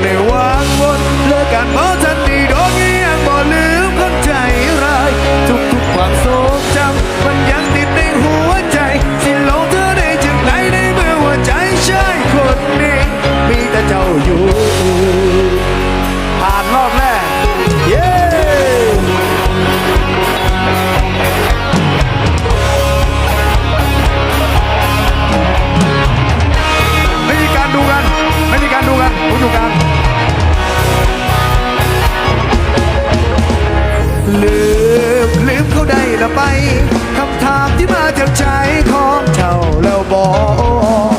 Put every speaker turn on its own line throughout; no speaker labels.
ไม่วางบนเลิกการมองะไปคำถามที่มาจากใจของเจ้าแล้วบอก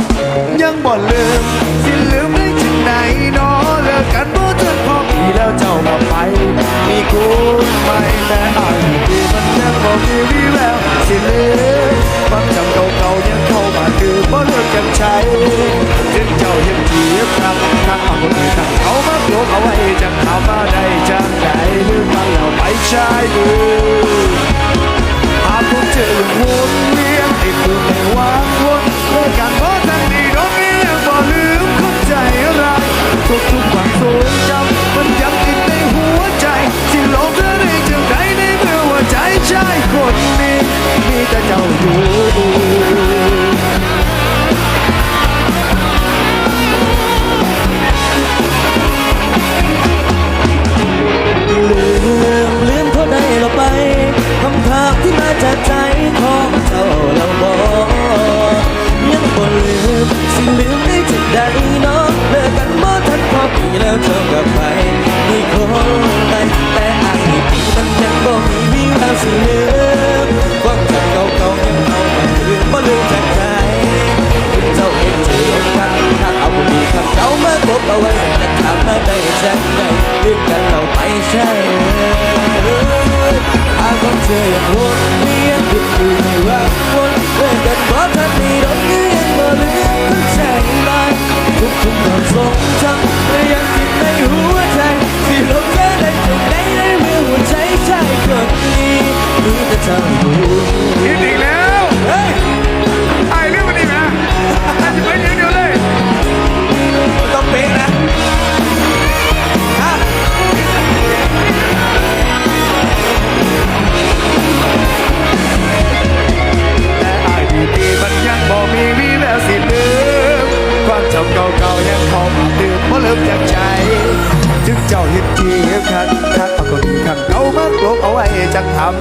ยังบ่ลืม สิลืมได้ถึงไหนน้อเลิกกันบ่จนพอปีแล้วเจ้ามาไป มีคุไหมแต่อายที่มันยังบ่มีวี่แววสิลืมความจำเก่าๆยังเข้ามาคือบ่เลิกกันใช้ จักได้รีบกันเราไปใช่
หรือาจจะเธออยังวนเวียนติดอยู่ในวัง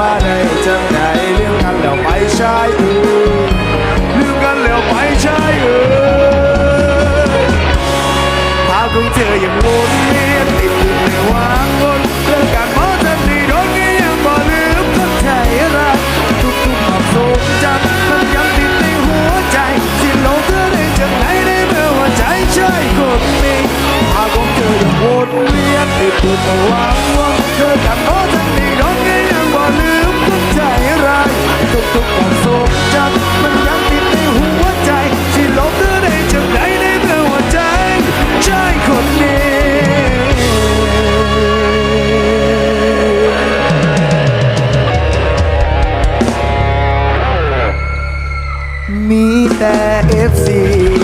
มาได้จังไหนเรื่
องกันแล้วไปใช้อื่นเรื่องกันแล้วไปใช้อื่นภาพของเธอยังวนเวียนติดอยู่ในวางวนเรื่องการมพราะเธอที่โดนก็ยังบ่ลืมคนไทยรักทุกๆความทรงจำมันยังติดในหัวใจที่หลงเธอได้จังไหนได้เมื่อว่าใจใช่คนนี้ภาพของเธอยังวนเวียนติดอยู่ในวางวนเรื่อการมพราะ me that it's easy.